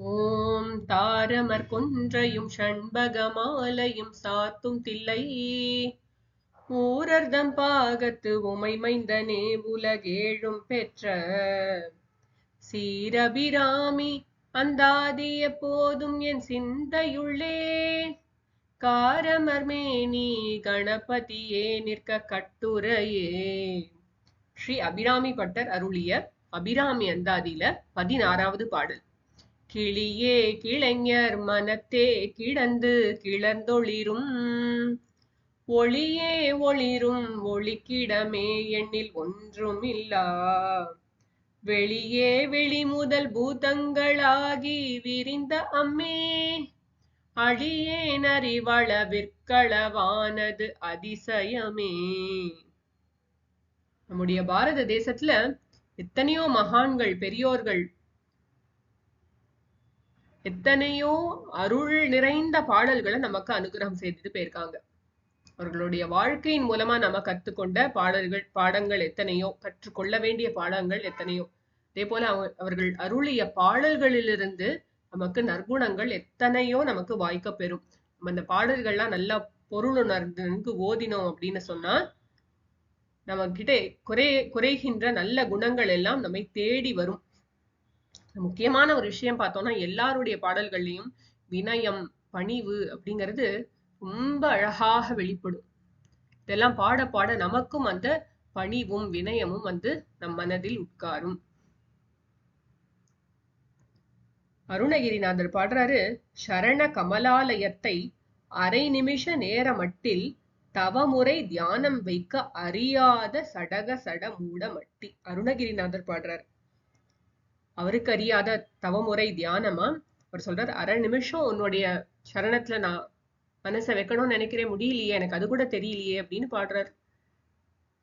ஓம் தாரமர் கொன்றையும் ஷண்பகமாலையும் சாத்தும் தில்லை. ஊரர்தம் பாகத்து உமை மைந்தனே உலகேழும் பெற்ற சீரபிராமி அந்தாதி எப்போதும் என் சிந்தையுள்ளே. காரமர்மேனி கணபதியே நிற்க கட்டுரையே. ஸ்ரீ அபிராமி பட்டர் அருளிய அபிராமி அந்தாதியில பதினாறாவது பாடல். கிளியே கிளைஞர் மனத்தே கிடந்து கிளர்ந்தொளிரும். ஒளியே ஒளிரும் ஒளிக்கிடமே எண்ணில் ஒன்றும் இல்லா வெளியே வெளி முதல் பூதங்களாகி விரிந்த அம்மே. அழியேன் அறிவள விற்களவானது அதிசயமே. நம்முடைய பாரத தேசத்துல எத்தனையோ மகான்கள் பெரியோர்கள் எத்தனையோ அருள் நிறைந்த பாடல்களை நமக்கு அனுகிரகம் செய்துட்டு போயிருக்காங்க. அவர்களுடைய வாழ்க்கையின் மூலமா நம்ம கத்துக்கொண்ட பாடல்கள் பாடங்கள் எத்தனையோ கற்றுக்கொள்ள வேண்டிய பாடங்கள் எத்தனையோ. அதே போல அவ- அவர்கள் அருளிய பாடல்களிலிருந்து நமக்கு நற்குணங்கள் எத்தனையோ நமக்கு வாய்க்க பெறும். நம்ம அந்த பாடல்கள்லாம் நல்லா பொருளுணர்ந்து ஓதினோம் அப்படின்னு சொன்னா நம்ம கிட்ட குறை குறைகின்ற நல்ல குணங்கள் எல்லாம் நம்மை தேடி வரும். முக்கியமான ஒரு விஷயம் பார்த்தோம்னா எல்லாருடைய பாடல்கள்லையும் வினயம் பணிவு அப்படிங்கிறது ரொம்ப அழகாக வெளிப்படும். இதெல்லாம் பாட பாட நமக்கும் அந்த பணிவும் வினயமும் வந்து நம் மனதில் உட்காரும். அருணகிரிநாதர் பாடுறாரு சரண கமலாலயத்தை அரை நிமிஷ நேர மட்டில் தவமுறை தியானம் வைக்க அறியாத சடக சட மூட மட்டி அருணகிரிநாதர் பாடுறார். அவருக்கு அறியாத தவமுறை தியானமா? அவர் சொல்றாரு அரை நிமிஷம் உன்னுடைய சரணத்துல நான் மனசை வைக்கணும்னு நினைக்கிறேன் முடியலையே எனக்கு அது கூட தெரியலையே அப்படின்னு பாடுறார்.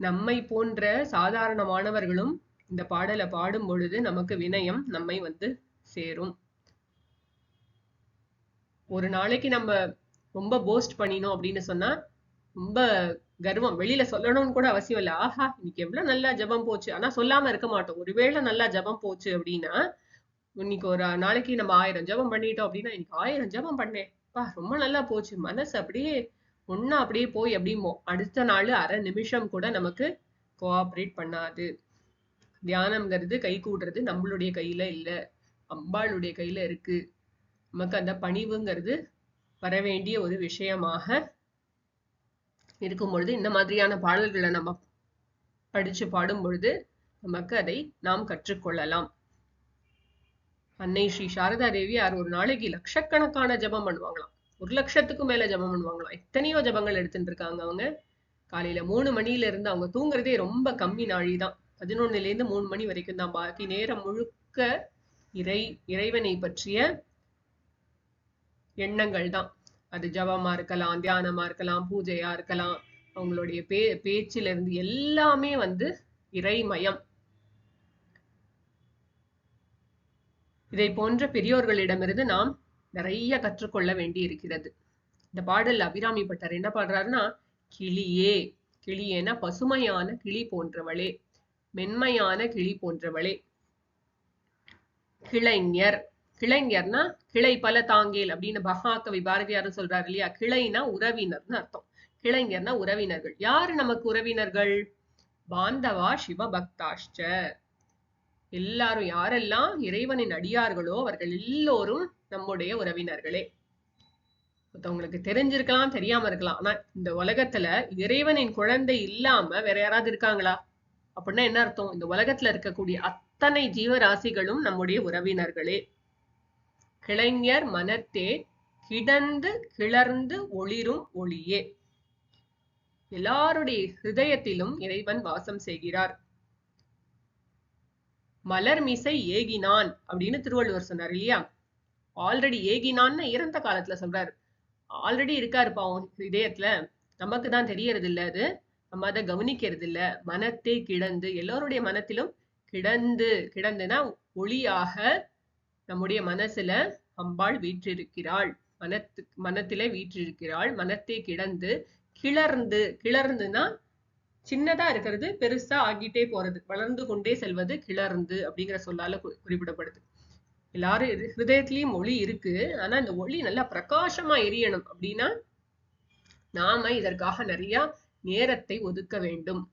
நம்மை போன்ற சாதாரணமானவர்களும் இந்த பாடலை பாடும் பொழுது நமக்கு வினயம் நம்மை வந்து சேரும். ஒரு நாளைக்கு நம்ம ரொம்ப போஸ்ட் பண்ணினோம் அப்படின்னு சொன்னா ரொம்ப கர்வம். வெளியில சொல்லணும்னு கூட அவசியம் இல்லை. ஆஹா இன்னைக்கு எவ்வளவு நல்லா ஜெபம் போச்சு. ஆனா சொல்லாம இருக்க மாட்டோம். ஒருவேளை நல்லா ஜெபம் போச்சு அப்படின்னா இன்னைக்கு ஒரு நாளைக்கு நம்ம ஆயிரம் ஜெபம் பண்ணிட்டோம் அப்படின்னா இன்னைக்கு ஆயிரம் ஜெபம் பண்ணேன். பா ரொம்ப நல்லா போச்சு. மனசு அப்படியே ஒன்னா அப்படியே போய் அப்படிமோ அடுத்த நாள் அரை நிமிஷம் கூட நமக்கு கோஆப்ரேட் பண்ணாது. தியானம்ங்கிறது கை கூடுறது நம்மளுடைய கையில இல்ல. அம்பாளுடைய கையில இருக்கு. நமக்கு அந்த பணிவுங்கிறது வர வேண்டிய ஒரு விஷயமாக இருக்கும் பொழுது இந்த மாதிரியான பாடல்களை நம்ம படிச்சு பாடும் பொழுது நமக்கு அதை நாம் கற்றுக்கொள்ளலாம். அன்னை ஸ்ரீ சாரதா தேவியார் ஒரு நாளைக்கு லட்சக்கணக்கான ஜெபம் பண்ணுவாங்களாம். ஒரு லட்சத்துக்கும் மேல ஜெபம் பண்ணுவாங்களாம். எத்தனையோ ஜெபங்கள் எடுத்துட்டு இருக்காங்க அவங்க. காலையில மூணு மணில இருந்து அவங்க தூங்குறதே ரொம்ப கம்மி நாழிதான். பதினொன்னுல இருந்து மூணு மணி வரைக்கும் தான். பாக்கி நேரம் முழுக்க இறை இறைவனை பற்றிய எண்ணங்கள் தான் அது ஜபமா இருக்கலாம் தியானமா இருக்கலாம் பூஜையா இருக்கலாம். அவங்களுடைய பே பேச்சில இருந்து எல்லாமே வந்து இறைமயம். இதை போன்ற பெரியோர்களிடமிருந்து நாம் நிறைய கற்றுக்கொள்ள வேண்டி இருக்கிறது இந்த பாடல் அபிராமி பட்டர் என்ன பாடுறாருன்னா கிளியே கிளியேனா பசுமையான கிளி போன்றவளே மென்மையான கிளி போன்றவளே கிளைஞர். கிளைஞர்னா கிளை பல தாங்கேல் அப்படின்னு மகாகவி பாரதியாரும் சொல்றாரு இல்லையா? கிளைனா உறவினர்னு அர்த்தம். கிளைஞர்னா உறவினர்கள். யாரு நமக்கு உறவினர்கள்? பாந்தவா சிவபக்தாஷ்ட எல்லாரும் யாரெல்லாம் இறைவனின் அடியார்களோ அவர்கள் எல்லோரும் நம்முடைய உறவினர்களே. உங்களுக்கு தெரிஞ்சிருக்கலாம் தெரியாம இருக்கலாம். ஆனா இந்த உலகத்துல இறைவனின் குழந்தை இல்லாம வேற யாராவது இருக்காங்களா? அப்படின்னா என்ன அர்த்தம்? இந்த உலகத்துல இருக்கக்கூடிய அத்தனை ஜீவராசிகளும் நம்முடைய உறவினர்களே. கிளைஞர் மனத்தே கிடந்து கிளர்ந்து ஒளிரும் ஒளியே. எல்லாருடைய ஹிருதயத்திலும் இறைவன் வாசம் செய்கிறார். மலர் மிசை ஏகினான் அப்படின்னு திருவள்ளுவர் சொன்னார் இல்லையா? ஆல்ரெடி ஏகினான்னு இறந்த காலத்துல சொல்றாரு. ஆல்ரெடி இருக்காரு பாவம் இதயத்துல. நமக்கு தான் தெரியறது இல்ல அது. நம்ம அதை கவனிக்கிறது இல்ல மனத்தே கிடந்து எல்லோருடைய மனத்திலும் கிடந்து கிடந்துனா ஒளியாக நம்முடைய மனசுல அம்பாள் வீற்றிருக்கிறாள். மனத்து மனத்திலே வீற்றிருக்கிறாள். மனத்தே கிடந்து கிளர்ந்து கிளர்ந்துனா சின்னதா இருக்கிறது பெருசா ஆகிட்டே போறது. வளர்ந்து கொண்டே செல்வது கிளர்ந்து அப்படிங்கிற சொல்லால குறிப்பிடப்படுது. எல்லாரும் இரு- ஹிருதயத்திலயும் ஒளி இருக்கு. ஆனா இந்த ஒளி நல்லா பிரகாசமா எரியணும் அப்படின்னா நாம இதற்காக நிறைய நேரத்தை ஒதுக்க வேண்டும்.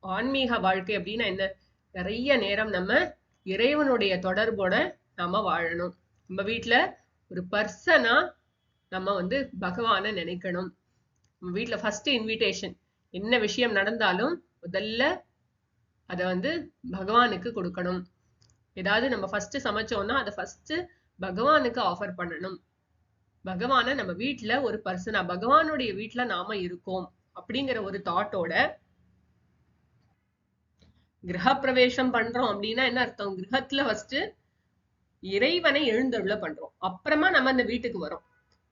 ஆன்மீக வாழ்க்கை அப்படின்னா என்ன? நிறைய நேரம் நம்ம இறைவனுடைய தொடர்போட நாம வாழணும். நம்ம வீட்டில் ஒரு பர்சனா நம்ம வந்து பகவானை நினைக்கணும். நம்ம வீட்டில் ஃபர்ஸ்ட் இன்விடேஷன் என்ன விஷயம் நடந்தாலும் முதல்ல அத வந்து பகவானுக்கு கொடுக்கணும். ஏதாவது நம்ம ஃபர்ஸ்ட் சமைச்சோம்னா அதை ஃபர்ஸ்ட் பகவானுக்கு ஆஃபர் பண்ணணும். பகவானை நம்ம வீட்டுல ஒரு பர்சனா பகவானுடைய வீட்டுல நாம இருக்கோம் அப்படிங்கிற ஒரு தாட்டோட கிரகப்பிரவேசம் பண்றோம் அப்படின்னா என்ன அர்த்தம்? கிரகத்துல ஃபர்ஸ்ட் இறைவனை எழுந்தருள பண்றோம். அப்புறமா நம்ம அந்த வீட்டுக்கு வரோம்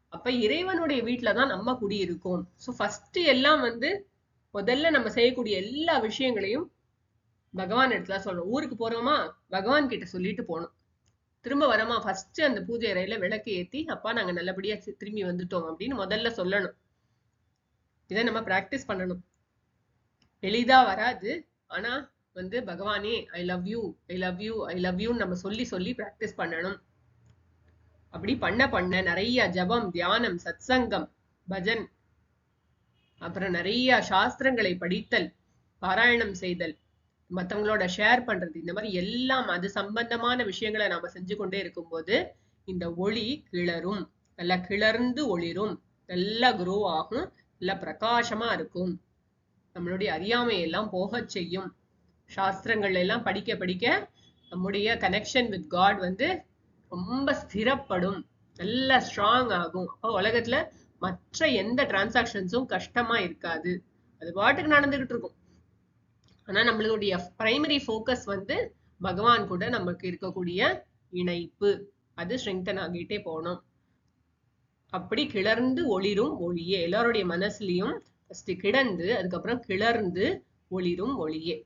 அப்ப இறைவனுடைய வீட்டுலதான் நம்ம குடியிருக்கோம். சோ ஃபர்ஸ்ட் எல்லாம் வந்து முதல்ல நம்ம செய்யக்கூடிய எல்லா விஷயங்களையும் பகவான் இடத்துல சொல்றோம். ஊருக்கு போறோமா? பகவான் கிட்ட சொல்லிட்டு போகணும். திரும்ப வரமா? ஃபர்ஸ்ட் அந்த பூஜை அறையில விளக்கு ஏத்தி அப்பா நாங்க நல்லபடியா திரும்பி வந்துட்டோம் அப்படின்னு முதல்ல சொல்லணும். இதை நம்ம பிராக்டிஸ் பண்ணணும். எளிதா வராது. ஆனா வந்து பகவானே I love you I love you I love யூன்னு நம்ம சொல்லி சொல்லி பிராக்டிஸ் பண்ணணும். அப்படி பண்ண பண்ண நிறைய ஜபம் தியானம் சத்சங்கம் பஜன் அப்புறம் நிறைய சாஸ்திரங்களை படித்தல் பாராயணம் செய்தல் மத்தவங்களோட ஷேர் பண்றது இந்த மாதிரி எல்லாம் அது சம்பந்தமான விஷயங்களை நாம செஞ்சு கொண்டே இருக்கும்போது இந்த ஒளி கிளறும் நல்லா கிளர்ந்து ஒளிரும். நல்லா குரோ ஆகும். நல்லா பிரகாசமா இருக்கும். நம்மளுடைய அறியாமை எல்லாம் போகச் செய்யும். சாஸ்திரங்கள் எல்லாம் படிக்க படிக்க நம்முடைய கனெக்ஷன் வித் காட் வந்து ரொம்ப ஸ்திரப்படும். நல்லா ஸ்ட்ராங் ஆகும். அப்போ உலகத்துல மற்ற எந்த டிரான்சாக்ஷன்ஸும் கஷ்டமா இருக்காது. அது பாட்டுக்கு நடந்துகிட்டு இருக்கும். ஆனா நம்மளுடைய பிரைமரி ஃபோக்கஸ் வந்து பகவான் கூட நமக்கு இருக்கக்கூடிய இணைப்பு. அது ஸ்ட்ரெங்தன் ஆகிட்டே போகணும். அப்படி கிளர்ந்து ஒளிரும் ஒளியே. எல்லாருடைய மனசுலயும் ஃபர்ஸ்ட் கிடந்து அதுக்கப்புறம் கிளர்ந்து ஒளிரும் ஒளியே.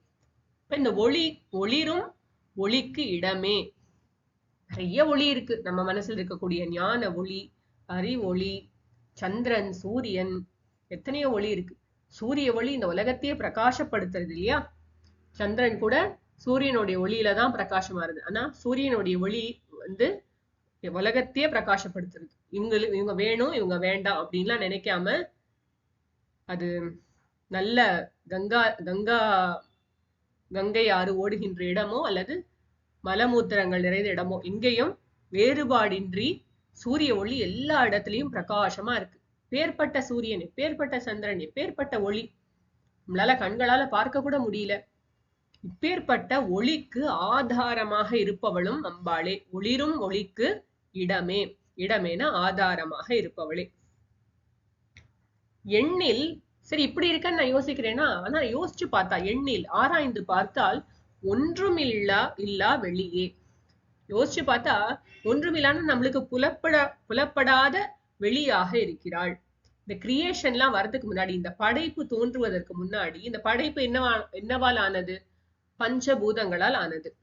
இப்ப இந்த ஒளி ஒளிரும் ஒளிக்கு இடமே. நிறைய ஒளி இருக்கு. நம்ம மனசுல இருக்கக்கூடிய ஞான ஒளி அறி ஒளி சந்திரன் சூரியன் எத்தனையோ ஒளி இருக்கு. சூரிய ஒளி இந்த உலகத்தையே பிரகாசப்படுத்துறது இல்லையா? சந்திரன் கூட சூரியனுடைய ஒளியில தான் பிரகாசமா இருக்கு. ஆனா சூரியனுடைய ஒளி வந்து உலகத்தையே பிரகாசப்படுத்துறது. இவங்களுக்கு இவங்க வேணும் இவங்க வேண்டாம் அப்படின்லாம் நினைக்காம அது நல்ல கங்கா கங்கா கங்கை ஆறு ஓடுகின்ற இடமோ அல்லது மலமூத்திரங்கள் நிறைந்த இடமோ இங்கேயும் வேறுபாடின்றி சூரிய ஒளி எல்லா இடத்துலயும் பிரகாசமா இருக்கு. பேர்பட்ட சூரியன் எப்பேற்பட்ட சந்திரன் எப்பேற்பட்ட ஒளி? நம்மளால கண்களால பார்க்க கூட முடியல. இப்பேற்பட்ட ஒளிக்கு ஆதாரமாக இருப்பவளும் அம்பாளே. ஒளிரும் ஒளிக்கு இடமே. இடமேன ஆதாரமாக இருப்பவளே. எண்ணில் சரி இப்படி இருக்கன்னு நான் யோசிக்கிறேன்னா ஆனா யோசிச்சு பார்த்தா எண்ணில் ஆராய்ந்து பார்த்தால் ஒன்றும் இல்லா இல்லா வெளியே. யோசிச்சு பார்த்தா ஒன்றுமில்லான்னு நம்மளுக்கு புலப்பட புலப்படாத வெளியாக இருக்கிறாள். இந்த கிரியேஷன்லாம் வர்றதுக்கு முன்னாடி இந்த படைப்பு தோன்றுவதற்கு முன்னாடி இந்த படைப்பு என்னவா என்னவால் ஆனது? பஞ்சபூதங்களால் ஆனது.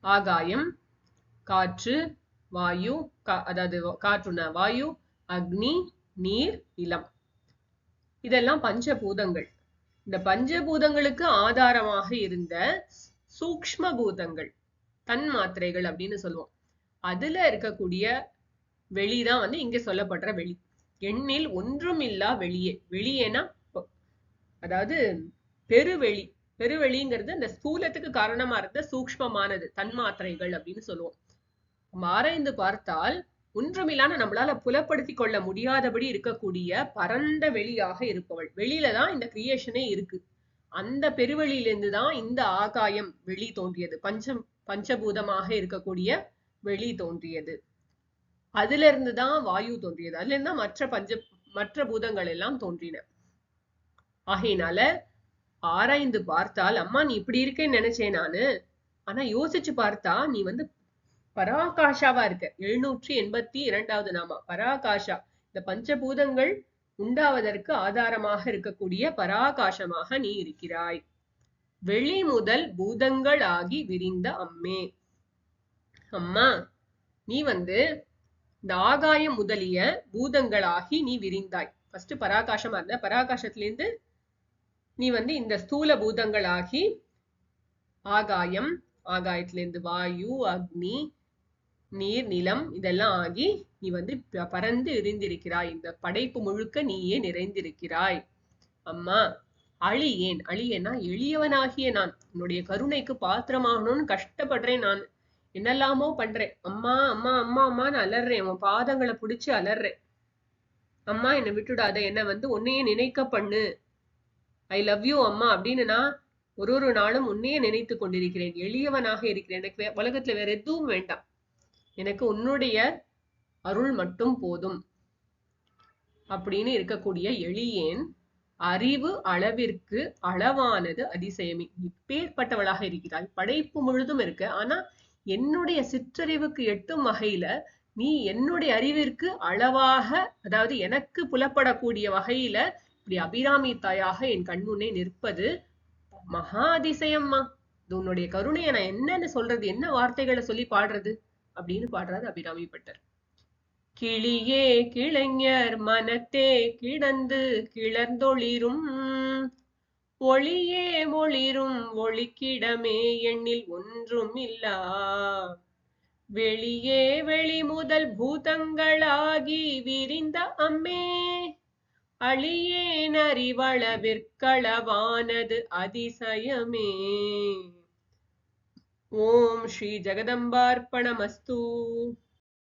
ஆகாயம் காற்று வாயு கா- அதாவது காற்றுனா வாயு அக்னி நீர் இளம். இதெல்லாம் பஞ்சபூதங்கள். இந்த பஞ்சபூதங்களுக்கு ஆதாரமாக இருந்த சூக்ம பூதங்கள் தன் மாத்திரைகள் அப்படின்னு சொல்லுவோம். அதுல இருக்கக்கூடிய வெளிதான் வந்து இங்க சொல்லப்படுற வெளி. எண்ணில் ஒன்றும் இல்லா வெளியே. வெளியேனா அதாவது பெருவெளி. பெருவெளிங்கிறது அந்த ஸ்தூலத்துக்கு காரணமா இருந்த சூக்ஷ்மமானது தன்மாத்திரைகள் அப்படின்னு சொல்லுவோம். நம்ம ஆராய்ந்து பார்த்தால் ஒன்றுமில்லான நம்மளால புலப்படுத்தி கொள்ள முடியாதபடி இருக்கக்கூடிய பரந்த வெளியாக இருப்பவள். வெளியில தான் இந்த கிரியேஷனே இருக்கு. அந்த பெருவெளியிலிருந்து தான் இந்த ஆகாயம் வெளி தோன்றியது. பஞ்சம் பஞ்சபூதமாக இருக்கக்கூடிய வெளி தோன்றியது. அதுல இருந்து தான் வாயு தோன்றியது. அதுல இருந்து தான் மற்ற பஞ்ச மற்ற பூதங்கள் எல்லாம் தோன்றின. ஆகையினால ஆராய்ந்து பார்த்தால் அம்மா நீ இப்படி இருக்கேன்னு நினைச்சேன் நானு. ஆனா யோசிச்சு பார்த்தா நீ வந்து பராகாஷாவா இருக்க. எழுநூற்றி எண்பத்தி இரண்டாவது நாமா. பராகாஷா. இந்த பஞ்சபூதங்கள் உண்டாவதற்கு ஆதாரமாக இருக்கக்கூடிய பராகாசமாக நீ இருக்கிறாய். வெளி முதல் பூதங்கள் ஆகி விரிந்த அம்மே. அம்மா நீ வந்து இந்த ஆகாயம் முதலிய பூதங்களாகி நீ விரிந்தாய். ஃபர்ஸ்ட் பராகாசமா இருந்த. பராகாசத்திலிருந்து நீ வந்து இந்த ஸ்தூல பூதங்களாகி ஆகாயம் ஆகாயத்திலிருந்து வாயு அக்னி நீர் நிலம் இதெல்லாம் ஆகி நீ வந்து ப- பறந்து விரிந்திருக்கிறாய் இந்த படைப்பு முழுக்க நீயே நிறைந்திருக்கிறாய். அம்மா அழியேன் அழியேன்னா எளியவனாகிய நான். உன்னுடைய கருணைக்கு பாத்திரமாகணும்னு கஷ்டப்படுறேன் நான். என்னெல்லாமோ பண்றேன். அம்மா அம்மா அம்மா அம்மான்னு அலறேன். உன் பாதங்களை பிடிச்சு அலறேன். அம்மா என்னை விட்டுடாத. என்னை வந்து உன்னையே நினைக்க பண்ணு. ஐ லவ் யூ அம்மா அப்படின்னு நான் ஒரு ஒரு நாளும் உன்னையே நினைத்து கொண்டிருக்கிறேன். எளியவனாக இருக்கிறேன். எனக்கு வே- உலகத்துல வேற எதுவும் வேண்டாம். எனக்கு உன்னுடைய அருள் மட்டும் போதும். அப்படின்னு இருக்கக்கூடிய எளியேன் அறிவு அளவிற்கு அளவானது அதிசயமே. இப்பேற்பட்டவளாக இருக்கிறாய். படைப்பு முழுதும் இருக்கு. ஆனா என்னுடைய சிற்றறிவுக்கு எட்டும் வகையில நீ என்னுடைய அறிவிற்கு அளவாக அதாவது எனக்கு புலப்படக்கூடிய வகையில இப்படி அபிராமி தாயாக என் கண்முன்னே நிற்பது மகா அதிசயம்மா. உன்னுடைய கருணையை நான் என்னன்னு சொல்றது என்ன வார்த்தைகளை சொல்லி பாடுறது? அப்படின்னு பாடுறாரு அபிராமி பட்டர். கிளியே கிளைஞர் மனத்தே கிடந்து கிளர்ந்தொளிரும். ஒளியே ஒளிரும் ஒளிக்கிடமே எண்ணில் ஒன்றும் இல்லா வெளியே வெளி முதல் பூதங்களாகி விரிந்த அம்மே. அழியேன் அறிவளவிற்களவானது அதிசயமே. ஓம் ஸ்ரீ ஜெகதம்பார்ப்பணமஸ்து